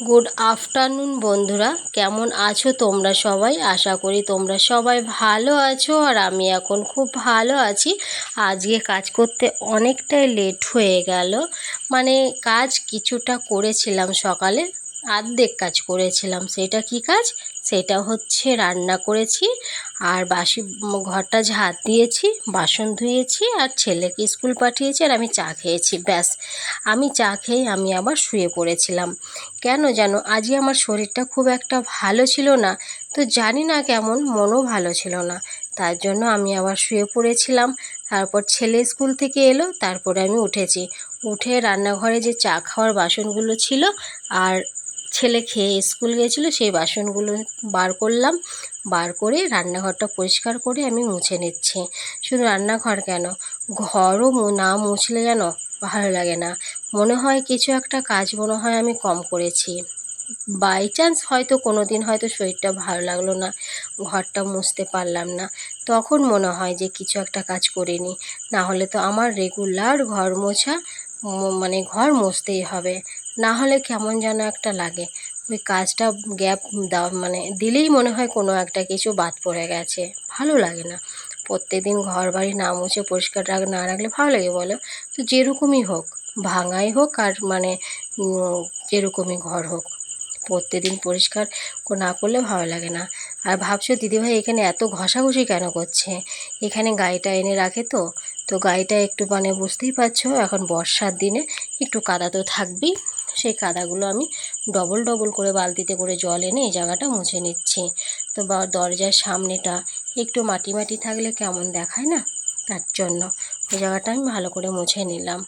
Good afternoon বন্ধুরা। কেমন আছো তোমরা সবাই? আশা করি তোমরা সবাই ভালো আছো আর আমি এখন খুব ভালো আছি। আজকে কাজ করতে অনেকটাই লেট হয়ে গেল। মানে কাজ কিছুটা করেছিলাম সকালে। আর্ধেক কাজ করেছিলাম। সেটা কি কাজ? সেটা হচ্ছে রান্না করেছি, আর বাসি ঘরটা ঝাঁট দিয়েছি, বাসন ধুয়েছি, আর ছেলেকে স্কুল পাঠিয়েছি, আর আমি চা খেয়েছি। ব্যাস, আমি চা খেয়ে আমি আবার শুয়ে পড়েছিলাম। কেন জানো আজকে আমার শরীরটা খুব একটা ভালো ছিল না, তো জানি না কেমন, মনও ভালো ছিল না। তার জন্য আমি আবার শুয়ে পড়েছিলাম। তারপর ছেলে স্কুল থেকে এলো, তারপরে আমি উঠেছি। উঠে রান্নাঘরে যে চা খাওয়ার বাসনগুলো ছিল, আর ছেলে খেয়ে স্কুল গেছিল, সেই বাসনগুলো বার করলাম। বার করে রান্নাঘরটা পরিষ্কার করে আমি মুছে নিচ্ছি। শুধু রান্নাঘর কেন? ঘরও না মুছলে যেন ভালো লাগে না। মনে হয় কিছু একটা কাজ মনে হয় আমি কম করেছি। বাই চান্স হয়তো কোনো দিন হয়তো শরীরটা ভালো লাগল না, ঘরটা মুছতে পারলাম না। তখন মনে হয় যে কিছু একটা কাজ করিনি। না হলে তো আমার রেগুলার ঘর মোছা মানে ঘর মুছতেই হবে। না হলে কেমন যেন একটা লাগে। ওই কাজটা গ্যাপ দাও মানে দিলেই মনে হয় কোনো একটা কিছু বাদ পড়ে গেছে। ভালো লাগে না। প্রত্যেক দিন ঘর বাড়ি না মুছে পরিষ্কার রাখ, না রাখলে ভালো লাগে বলো? তো যেরকমই হোক, ভাঙাই হোক আর মানে যেরকমই ঘর হোক। প্রত্যেকদিন পরিষ্কার না করলে ভালো লাগে না। আর ভাবছ দিদিভাই এখানে এত ঘষাঘষি কেন করছে? এখানে গাড়িটা এনে রাখে তো। তো গাড়িটা একটু মানে বুঝতেই পারছ, এখন বর্ষার দিনে একটু কাদা তো থাকবেই। সেই কাদাগুলো আমি ডবল ডবল করে বালতিতে করে জল এনে এই জায়গাটা মুছে নিচ্ছি। তো বা দরজার সামনেটা একটু মাটি মাটি থাকলে কেমন দেখায় না? তার জন্য ওই জায়গাটা আমি ভালো করে মুছে নিলাম।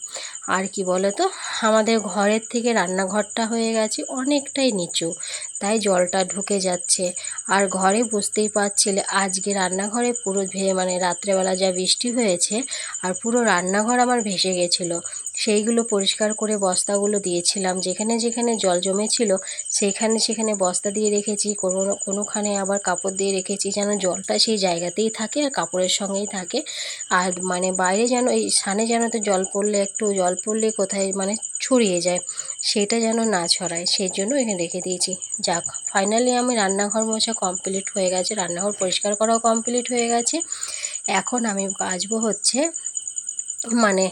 আর কি বলো তো আমাদের ঘরের থেকে রান্নাঘরটা হয়ে গেছে অনেকটাই নিচু, তাই জলটা ঢুকে যাচ্ছে। আর ঘরে বুঝতেই পারছিলে, আজকে রান্নাঘরে পুরো ভে মানে রাত্রেবেলা যা বৃষ্টি হয়েছে, আর পুরো রান্নাঘর আমার ভেসে গেছিল। সেইগুলো পরিষ্কার করে বস্তাগুলো দিয়েছিলাম। যেখানে যেখানে জল জমেছিল, সেখানে সেখানে বস্তা দিয়ে রেখেছি। কোনো, কোনোখানে আবার কাপড় দিয়ে রেখেছি যেন জলটা সেই জায়গাতেই থাকে আর কাপড়ের সঙ্গেই থাকে। আর মানে বাইরে যেন এই সানে যেন তো জল পড়লে, একটু জল পড়লে কোথায় মানে ছড়িয়ে যায়, সেটা যেন না ছড়ায়, সেই জন্য এখানে রেখে দিয়েছি। যাক ফাইনালি আমি রান্নাঘর মোছা কমপ্লিট হয়ে গেছে। রান্নাঘর পরিষ্কার করাও কমপ্লিট হয়ে গেছে। এখন আমি বাজবো হচ্ছে মানে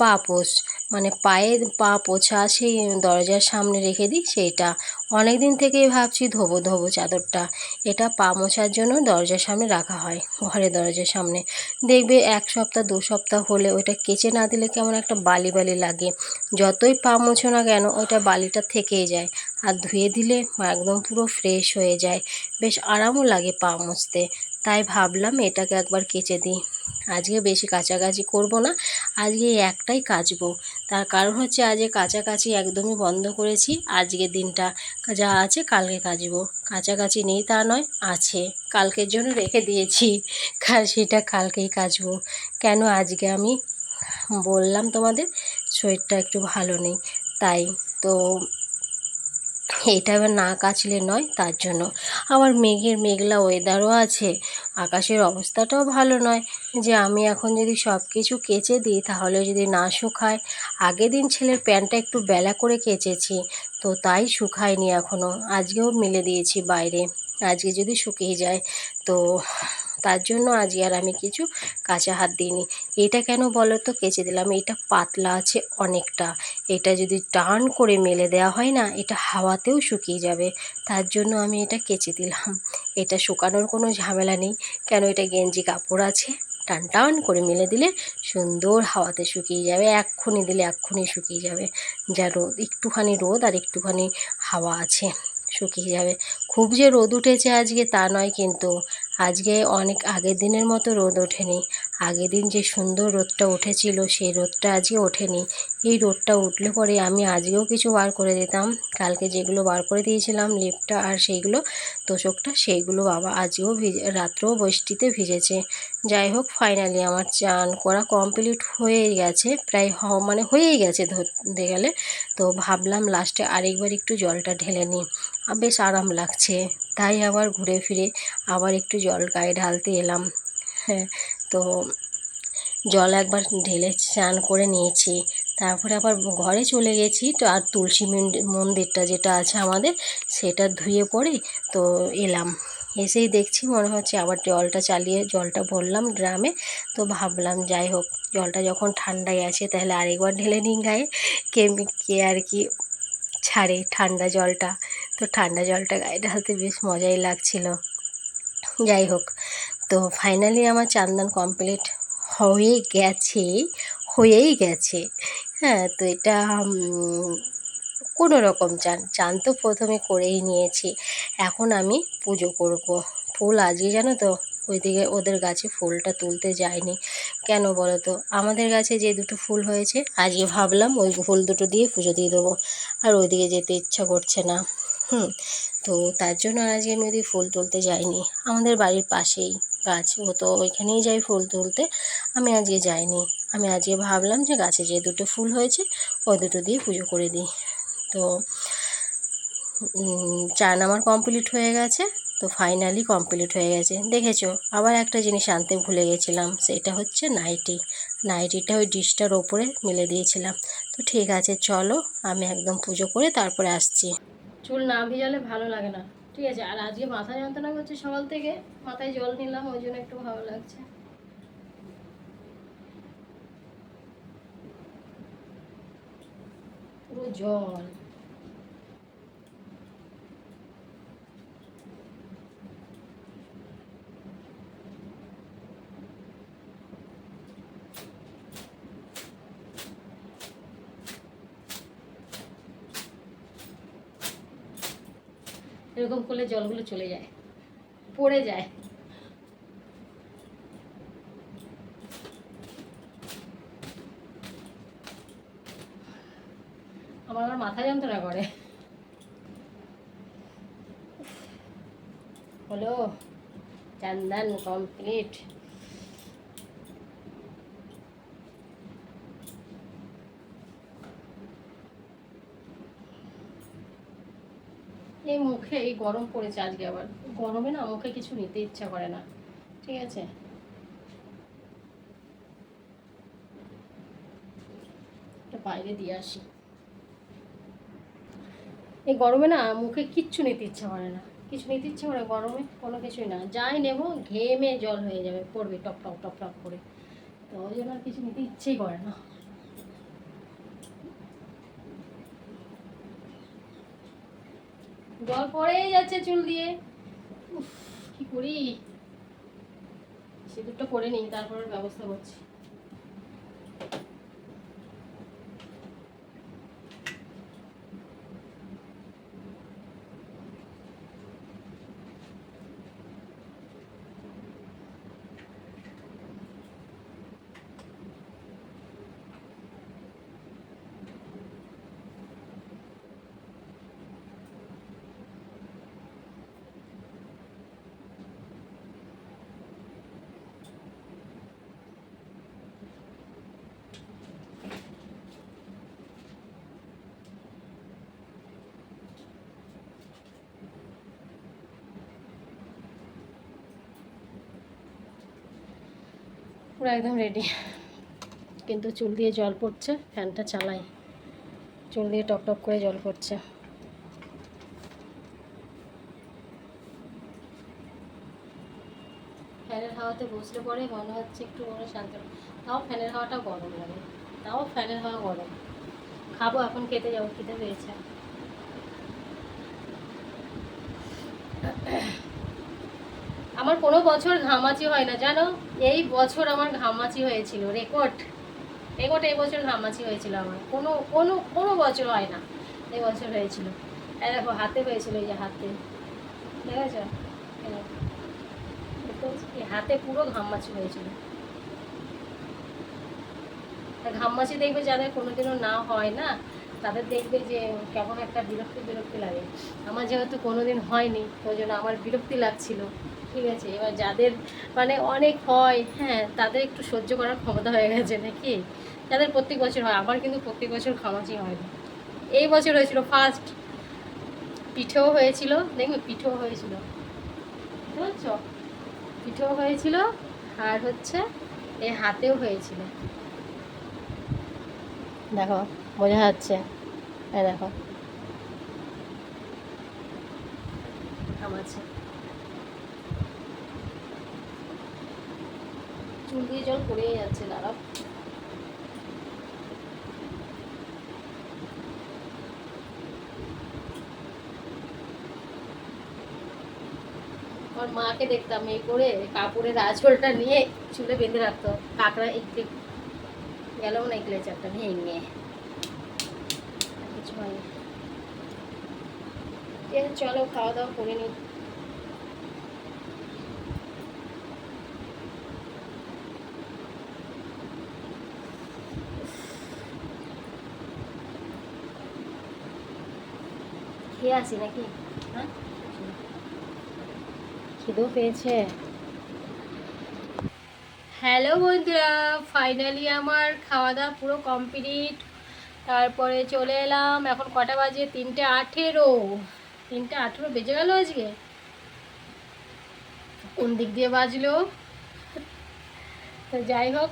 পা পোষ মানে পায়ে পা পোছা সেই দরজার সামনে রেখে দিই সেইটা। অনেক দিন থেকেই ভাবছি ধোবো ধোবো চাদরটা। এটা পা মোছার জন্য দরজার সামনে রাখা হয় ঘরের দরজার সামনে। দেখবে এক সপ্তাহ, দু সপ্তাহ হলে ওইটা কেচে না দিলে কেমন একটা বালি বালি লাগে। যতই পা মোছো না কেন, ওইটা বালিটা থেকেই যায়। আর ধুয়ে দিলে একদম পুরো ফ্রেশ হয়ে যায়। বেশ আরামও লাগে পা মুছতে। তাই ভাবলাম এটাকে একবার কেচে দিই। আজকে বেশি কাছাকাছি করব না, আজকে একটাই কাচবো। তার কারণ হচ্ছে আজকে কাছাকাছি একদমই বন্ধ করেছি আজকে দিনটা যা আছে কালকে কাচবো। কাছাকাছি নেই তা নয়, আছে। কালকের জন্য রেখে দিয়েছি সেটা কালকেই কাচবো। কেন আজকে আমি বললাম তোমাদের, শরীরটা একটু ভালো নেই, তাই। তো এটা এবার না কাচলে নয়, তার জন্য। আবার মেঘের মেঘলা ওয়েদারও আছে, আকাশের অবস্থাটাও ভালো নয়। যে আমি এখন যদি সব কিছু কেচে দিই, তাহলে যদি না শুকায়, আগের দিন ছেলের প্যান্টটা একটু বেলা করে কেচেছি, তো তাই শুকায়নি এখনও আজকেও মেলে দিয়েছি বাইরে, আজকে যদি শুকিয়ে যায়, তো তার জন্য আজকে আর আমি কিছু কাঁচা হাত দিইনি। এটা কেন বলো তো কেচে দিলাম। এটা পাতলা আছে অনেকটা। এটা যদি টান করে মেলে দেওয়া হয় না, এটা হাওয়াতেও শুকিয়ে যাবে। তার জন্য আমি এটা কেচে দিলাম। এটা শুকানোর কোনো ঝামেলা নেই। কেন এটা গেঞ্জি কাপড় আছে? টান টান করে মেলে দিলে সুন্দর হাওয়াতে শুকিয়ে যাবে। এক্ষুনি দিলে এক্ষুনি শুকিয়ে যাবে। যা রোদ, একটুখানি রোদ আর একটুখানি হাওয়া আছে, শুকিয়ে যাবে। খুব যে রোদ উঠেছে আজকে তা নয় কিন্তু। আজকে অনেক আগের দিনের মতো রোদ ওঠেনি। আগের দিন যে সুন্দর রোদটা উঠেছিল, সেই রোদটা আজকে ওঠেনি। এই রোদটা উঠলে পরে আমি আজকেও কিছু বার করে দিতাম। কালকে যেগুলো বার করে দিয়েছিলাম, লিপটা আর সেইগুলো তোষকটা সেইগুলো বাবা আজকেও ভিজে, রাত্রেও বৃষ্টিতে ভিজেছে। যাই হোক ফাইনালি আমার চান করা কমপ্লিট হয়েই গেছে, প্রায় হ মানে হয়েই গেছে ধরতে গেলে। তো ভাবলাম লাস্টে আরেকবার একটু জলটা ঢেলে নিই। বেশ আরাম লাগছে। তাই আবার ঘুরে ফিরে আবার একটু জল গায়ে ঢালতে এলাম। হ্যাঁ তো জল একবার ঢেলে স্নান করে নিয়েছি। তারপরে আবার ঘরে চলে গেছি। তো আর তুলসী মন্দি- মন্দিরটা যেটা আছে আমাদের, সেটা ধুয়ে পড়ে তো এলাম। এসেই দেখছি মনে হচ্ছে আবার জলটা চালিয়ে, জলটা ভরলাম ড্রামে। তো ভাবলাম যাই হোক, জলটা যখন ঠান্ডায় আছে তাহলে আরেকবার ঢেলে নিই গায়ে। কে কে আর কি ছাড়ে ঠান্ডা জলটা। তো ঠান্ডা জলটা গায়ে ঢালতে বেশ মজাই লাগছিল। যাই হোক, তো ফাইনালি আমার চান্দান কমপ্লিট হয়ে গেছে, হয়েই গেছে। হ্যাঁ তো এটা কোনো রকম চান চান তো প্রথমে করেই নিয়েছি। এখন আমি পুজো করব। ফুল আজকে জানো তো, ওইদিকে ওদের গাছে ফুলটা তুলতে যায়নি কেন বলো তো? আমাদের গাছে যে দুটো ফুল হয়েছে, আজকে ভাবলাম ওই ফুল দুটো দিয়ে পুজো দিয়ে দেবো। আর ওইদিকে যেতে ইচ্ছা করছে না। হুম, তো তার জন্য আজকে আমি ওদিকে ফুল তুলতে যাইনি। আমাদের বাড়ির পাশেই গাছ, ও তো ওইখানেই যাই ফুল তুলতে। আমি আজকে যাইনি। আমি আজকে ভাবলাম যে গাছে যে দুটো ফুল হয়েছে ওই দুটো দিয়ে পুজো করে দিই। তো চান আমার কমপ্লিট হয়ে গেছে, তো ফাইনালি কমপ্লিট হয়ে গেছে। দেখেছ, আবার একটা জিনিস আনতে ভুলে গেছিলাম, সেটা হচ্ছে নাইটি নাইটিটা ওই ডিশটার ওপরে মেলে দিয়েছিলাম। তো ঠিক আছে, চলো, আমি একদম পুজো করে তারপরে আসছি। চুল না ভিজালে ভালো লাগে না। ঠিক আছে, আর আজকে মাথা যন্ত্রণা করছে সকাল থেকে, মাথায় জল নিলাম, ওই জন্য একটু ভালো লাগছে। পুরো জল। এরকম করলে জলগুলো চলে যায়, পড়ে যায়। আমার আমার মাথা যন্ত্রণা করে। হলো, চান্দান কমপ্লিট এই মুখে, এই গরম পড়েছে আজকে আবার। গরমে না মুখে কিছু নিতে ইচ্ছা করে না। ঠিক আছে? বাইরে দিয়ে আসি। এই গরমে না মুখে কিচ্ছু নিতে ইচ্ছা করে না। কিছু নিতে ইচ্ছা করে গরমে কোনো কিছুই না। যাই নেব, ঘেমে জল হয়ে যাবে, পড়বে টপ টপ টপ টপ করে। তো ওই জন্য কিছু নিতে ইচ্ছেই করে না। জল পড়েই যাচ্ছে চুল দিয়ে। উফ, কি করি? সিঁদুরটা করে নিই তারপর ব্যবস্থা করছি। পুরো একদম রেডি কিন্তু চুল দিয়ে জল পড়ছে, ফ্যানটা চালাই। চুল দিয়ে টপ টপ করে জল পড়ছে। ফ্যানের হাওয়াতে বসলে পরে মনে হচ্ছে একটু মনে শান্ত। তাও ফ্যানের হাওয়াটা গরম লাগে। তাও ফ্যানের হাওয়া গরম। খাব এখন, খেতে যাব খেতে পেয়েছে। আমার কোনো বছর ঘামাচি হয় না, জানো? এই বছর আমার ঘামাচি হয়েছিল, রেকর্ড। রেকর্ড এই বছর ঘামাচি হয়েছিল আমার। কোনো কোনো কোনো বছর হয় না এই বছর হয়েছিল। দেখো, হাতে হয়েছিল এই যে হাতে। হাতে পুরো ঘামাচি হয়েছিল। ঘামমাছি দেখবে যাদের কোনোদিনও না হয় না, তাদের দেখবে যে কেমন একটা বিরক্তি বিরক্তি লাগে। আমার যেহেতু কোনোদিন হয়নি, ওই জন্য আমার বিরক্তি লাগছিল। ঠিক আছে, এবার যাদের মানে অনেক হয় হ্যাঁ তাদের একটু সহ্য করার ক্ষমতা হয়ে গেছে নাকি? যাদের প্রত্যেক বছর হয়, আমার কিন্তু প্রত্যেক বছর ঘামাচি হয়নি এই বছর হয়েছিল ফার্স্ট পিঠেও হয়েছিল, দেখবে পিঠেও হয়েছিল। বুঝতে পারছ পিঠেও হয়েছিল, আর হচ্ছে এই হাতেও হয়েছিল। দেখো, বোঝা যাচ্ছে? এই দেখো। আছে চুল দিয়ে জল পড়েই যাচ্ছে, দাঁড়াও। আমার মাকে দেখতাম এই করে কাপড়ের আঁচলটা নিয়ে চুলে বেঁধে রাখতো। কাকড়া একটু গেল না এগুলো চারটা ভেঙে কিছু হয় চলো, খাওয়া দাওয়া করে নিই। আসি নাকি? হ্যাঁ? খিদেও পেয়েছে? হ্যালো বন্ধুরা ফাইনালি আমার খাওয়া দাওয়া পুরো কমপ্লিট তারপরে চলে এলাম এখন কটা বাজে? তিনটে আঠেরো। তিনটে আঠেরো বেজে গেল আজকে। কোন দিক দিয়ে বাজলো? তো যাই হোক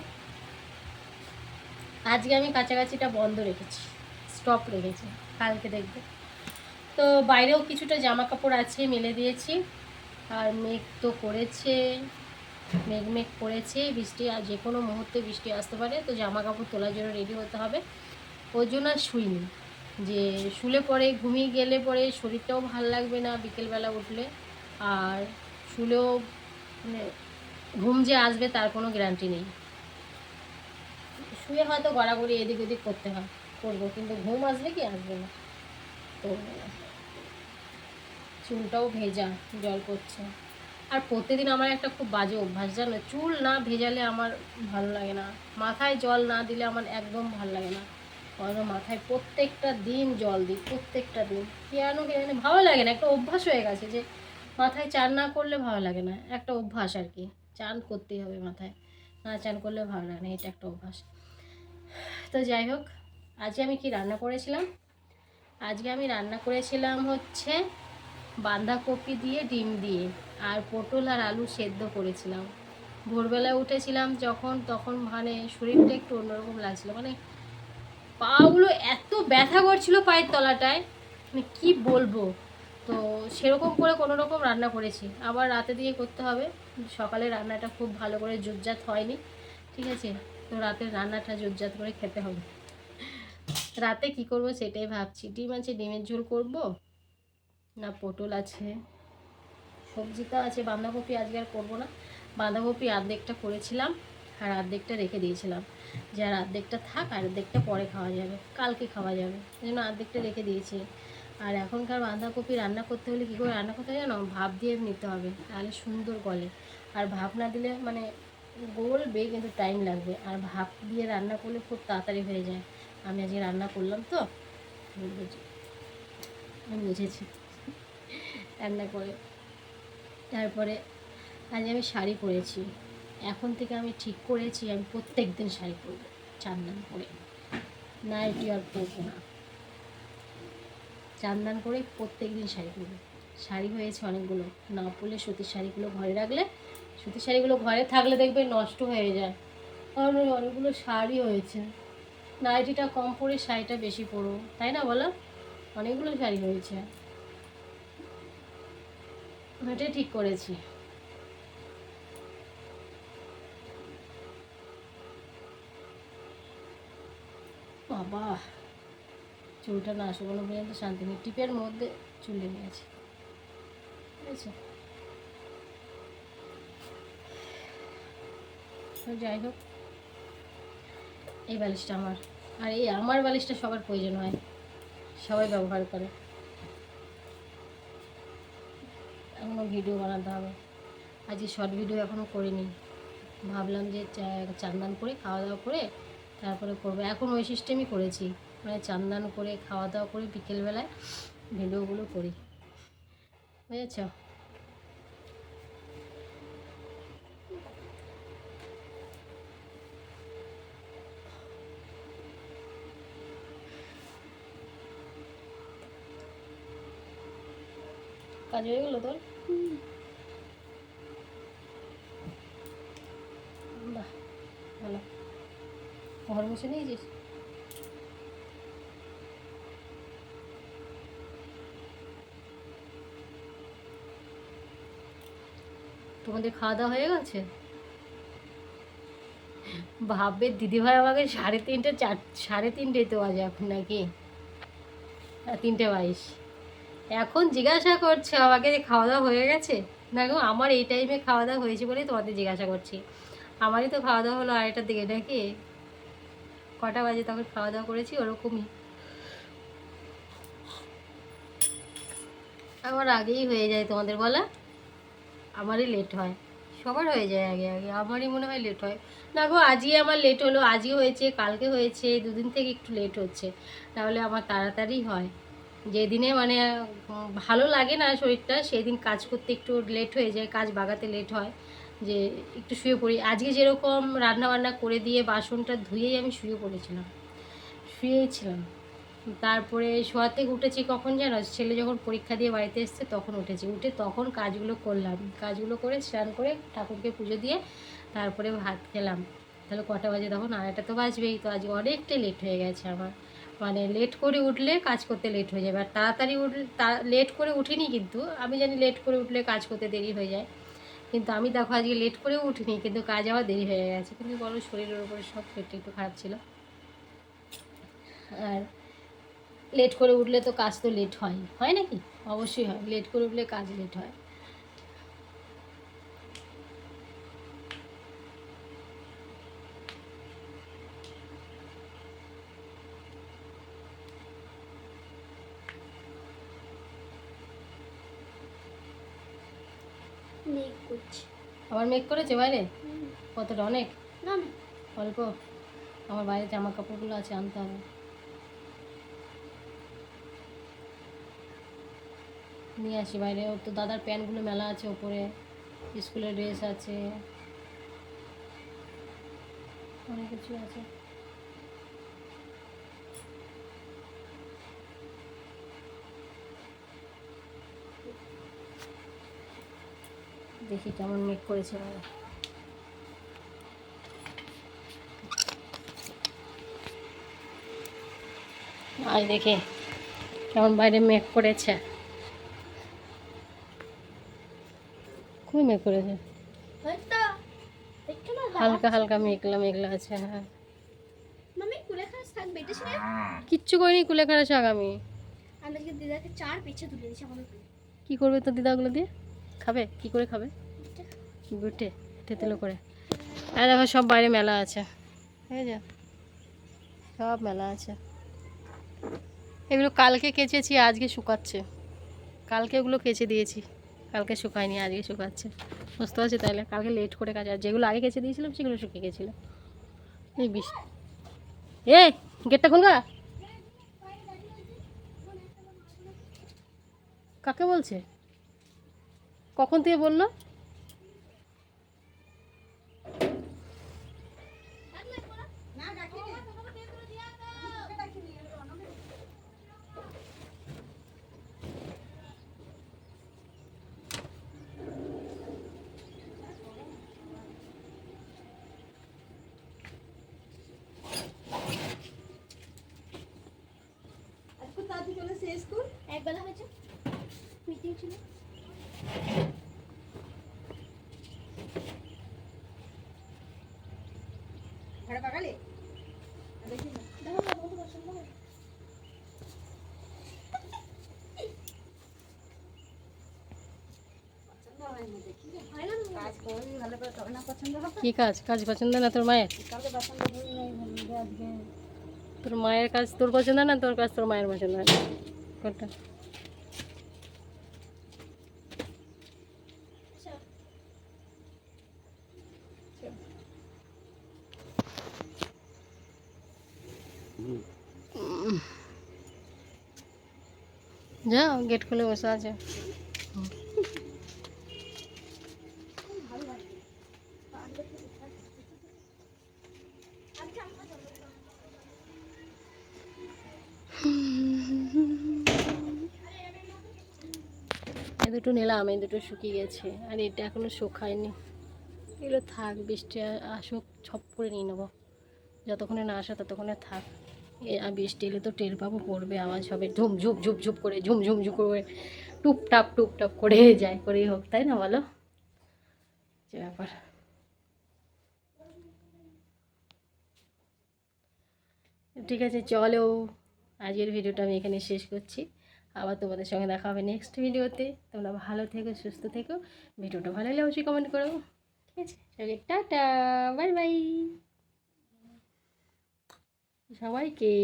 আজকে আমি কাছাকাছিটা বন্ধ রেখেছি স্টপ রেখেছি কালকে দেখবে। তো বাইরেও কিছুটা জামা কাপড় আছে, মেলে দিয়েছি। আর মেঘ তো করেছে, মেঘ মেঘ করেছে, বৃষ্টি আর যে কোনো মুহূর্তে বৃষ্টি আসতে পারে, তো জামা কাপড় তোলার জন্য রেডি হতে হবে। ওর জন্য আর শুইনি। যে শুলে পরে, ঘুমিয়ে গেলে পরে শরীরটাও ভালো লাগবে না বিকেলবেলা উঠলে। আর শুলেও মানে ঘুম যে আসবে তার কোনো গ্যারান্টি নেই। শুয়ে হয়তো গড়াগড়ি এদিক ওদিক করতে হয়, করব, কিন্তু ঘুম আসবে কি আসবে না? তো চুলটাও ভেজা, জল পড়ছে আর প্রতিদিন আমার একটা খুব বাজে অভ্যাস, জানো? চুল না ভেজালে আমার ভালো লাগে না। মাথায় জল না দিলে আমার একদম ভালো লাগে না। কারণ মাথায় প্রত্যেকটা দিন জল দিই, প্রত্যেকটা দিন। কেন কেন ভালো লাগে না, একটা অভ্যাস হয়ে গেছে যে মাথায় চান না করলে ভালো লাগে না। একটা অভ্যাস আর কি, চান করতেই হবে মাথায়। না চান করলে ভালো লাগে না, এটা একটা অভ্যাস। তো যাই হোক, আজকে আমি কি রান্না করেছিলাম? আজকে আমি রান্না করেছিলাম হচ্ছে বাঁধাকপি দিয়ে ডিম দিয়ে আর পটল আর আলু সেদ্ধ করেছিলাম। ভোরবেলায় উঠেছিলাম যখন, তখন মানে শরীরটা একটু অন্যরকম লাগছিল। মানে পাগুলো এত ব্যথা করছিল পায়ের তলাটায় মানে কী বলব? তো সেরকম করে কোনো রকম রান্না করেছি। আবার রাতে দিয়ে করতে হবে। সকালে রান্নাটা খুব ভালো করে জুটজাত হয়নি, ঠিক আছে? তো রাতের রান্নাটা জুটজাত করে খেতে হবে। রাতে কি করব সেটাই ভাবছি। ডিম আছে, ডিমের ঝোল করব। না, পটল আছে সবজি তো আছে, বাঁধাকপি আজকে আর করব না। বাঁধাকপি অর্ধেকটা করেছিলাম আর অর্ধেকটা রেখে দিয়েছিলাম। যে আর অর্ধেকটা থাক, আর অর্ধেকটা পরে খাওয়া যাবে, কালকে খাওয়া যাবে। এই জন্য অর্ধেকটা রেখে দিয়েছি। আর এখনকার বাঁধাকপি রান্না করতে হলে কী করে রান্না করতে হয় জানো? ভাপ দিয়ে নিতে হবে, তাহলে সুন্দর গলে। আর ভাপ না দিলে মানে গলবে, কিন্তু টাইম লাগবে। আর ভাপ দিয়ে রান্না করলে খুব তাড়াতাড়ি হয়ে যায়। আমি আজকে রান্না করলাম তো আমি বুঝেছি। রান্না করে। তারপরে আজ আমি শাড়ি পরেছি। এখন থেকে আমি ঠিক করেছি, আমি প্রত্যেক দিন শাড়ি পরবো, চান্দান করে। নাইটি আর পরবো না। চান্দান করে প্রত্যেক দিন শাড়ি পরবো। শাড়ি হয়েছে অনেকগুলো। না পরলে সুতির শাড়িগুলো ঘরে রাখলে, সুতির শাড়িগুলো ঘরে থাকলে দেখবে নষ্ট হয়ে যায়। কারণ ওই অনেকগুলো শাড়ি হয়েছে। নাইটিটা কম পরে শাড়িটা বেশি পরো তাই না বলো? অনেকগুলো শাড়ি হয়েছে। এটাই ঠিক করেছি। বাবা, চুলটা না শুকানো পর্যন্ত শান্তি নেই টিপের মধ্যে চুল লেগে আছে বুঝেছ? তো যাই হোক, এই বালিশটা আমার, আর এই আমার বালিশটা সবার প্রয়োজন হয়, সবাই ব্যবহার করে। এখনও ভিডিও বানাতে হবে। আজকে শর্ট ভিডিও এখনও করিনি। ভাবলাম যে চান্দান করে খাওয়া দাওয়া করে তারপরে করব। এখন ওই সিস্টেমই করেছি। মানে চান্দান করে, খাওয়া দাওয়া করে বিকেলবেলায় ভিডিওগুলো করি। বুঝেছ? কাজ হয়ে গেলো তোর? ভালো। ঘর বসে নিয়েছিস? তোমাদের খাওয়া দাওয়া হয়ে গেছে? ভাববে দিদিভাই আমাকে সাড়ে তিনটে চার, সাড়ে তিনটে তো আজ এখন নাকি? তিনটে বাইশ। এখন জিজ্ঞাসা করছে, আমাকে যে খাওয়া দাওয়া হয়ে গেছে? না গো আমার এই টাইমে খাওয়া দাওয়া হয়েছে বলেই তোমাদের জিজ্ঞাসা করছি। আমারই তো খাওয়া দাওয়া হলো আড়াইটার দিকে, নাকি? কটা বাজে তখন খাওয়া দাওয়া করেছি ওরকমই। আমার আগেই হয়ে যায় তোমাদের বলা? আমারই লেট হয়। সবার হয়ে যায় আগে আগে। আমারই মনে হয় লেট হয়। না গো আজই আমার লেট হলো, আজই হয়েছে, কালকে হয়েছে, দুদিন থেকে একটু লেট হচ্ছে। তাহলে আমার তাড়াতাড়ি হয়। যেদিনে মানে ভালো লাগে না শরীরটা সেই দিন কাজ করতে একটু লেট হয়ে যায়, কাজ বাগাতে লেট হয়, যে একটু শুয়ে পড়ি। আজকে যেরকম রান্না বান্না করে দিয়ে বাসনটা ধুয়েই আমি শুয়ে পড়েছিলাম শুয়েই ছিলাম তারপরে শোয়া থেকে উঠেছি কখন জানো ছেলে যখন পরীক্ষা দিয়ে বাড়িতে এসছে তখন উঠেছি। উঠে তখন কাজগুলো করলাম। কাজগুলো করে স্নান করে ঠাকুরকে পুজো দিয়ে তারপরে ভাত খেলাম। তাহলে কটা বাজে? তখন আড়াইটা তো বাজবেই, তো আজকে অনেকটাই লেট হয়ে গেছে আমার। মানে লেট করে উঠলে কাজ করতে লেট হয়ে যাবে। আর তাড়াতাড়ি উঠলে লেট করে উঠিনি কিন্তু, আমি জানি লেট করে উঠলে কাজ করতে দেরি হয়ে যায়। কিন্তু আমি দেখো আজকে লেট করেও উঠিনি, কিন্তু কাজ আমার দেরি হয়ে গেছে। কিন্তু বলো শরীরের উপরে সব পেটটা একটু খারাপ ছিল। আর লেট করে উঠলে তো কাজ তো লেট হয়। হয় নাকি? অবশ্যই হয়। লেট করে উঠলে কাজ লেট হয়। মেঘ করছে। আবার মেক করেছে বাইরে? কতটা? অনেক? না না। অল্প? আমার বাইরে জামা কাপড়গুলো আছে আনতে হবে। নিয়ে আসি বাইরে। ওর তো দাদার প্যান্টগুলো মেলা আছে ওপরে। স্কুলের ড্রেস আছে। অনেক কিছু আছে। দেখি কেমন মেক করেছে বাইরে আজ দেখি কেমন বাইরে মেঘ করেছে। খুবই মেঘ করেছে? হালকা হালকা মেঘলা মেঘলা আছে হ্যাঁ। কিচ্ছু করিনি কুলেখাড়া শাক আমি। আমি দিদাকে চার পিছে তুলে দিয়েছি কি করবে তো দিদাগুলো দিয়ে? খাবে? কি করে খাবে? বুটে। তেতেলো করে। আর দেখো সব বাইরে মেলা আছে। ঠিক আছে সব মেলা আছে। এগুলো কালকে কেচেছি আজকে শুকাচ্ছে। কালকে ওগুলো কেচে দিয়েছি। কালকে শুকায়নি আজকে শুকাচ্ছে। বুঝতে পারছি তাহলে? কালকে লেট করে কাজ আর যেগুলো আগে কেচে দিয়েছিলাম সেগুলো শুকিয়ে গেছিল। এই বিষ এ গেটটা খুলগা কাকে বলছে? কখন থেকে বলল? কি কাজ? কাজ পছন্দ না তোর মায়ের? তোর মায়ের কাজ তোর পছন্দ না তোর কাজ তোর মায়ের পছন্দ? না? কোনটা গেট খুলে বসে আছে। দুটো নিলাম, এই দুটো শুকিয়ে গেছে। আর এটা এখনও শুকায়নি। এগুলো থাক, বৃষ্টি আসুক ছপ করে নিয়ে নেব। যতক্ষণে না আসে ততক্ষণে থাক। আর বৃষ্টি এলে তো টের পাবো, পড়বে আওয়াজ হবে ঝুম ঝুপ ঝুপ ঝুপ করে, ঝুম ঝুম করে টুপটাপ টুপটাপ করে যায় করেই হোক, তাই না বলো? যে ব্যাপার। ঠিক আছে, চলো। আজকের ভিডিওটা আমি এখানে শেষ করছি। আবার তোমাদের সঙ্গে দেখা হবে নেক্সট ভিডিওতে তোমরা ভালো থেকো, সুস্থ থেকো। ভিডিওটা ভালো হলে অবশ্যই কমেন্ট করো। ঠিক আছে? সবাই টাটা বাই বাই সবাইকে।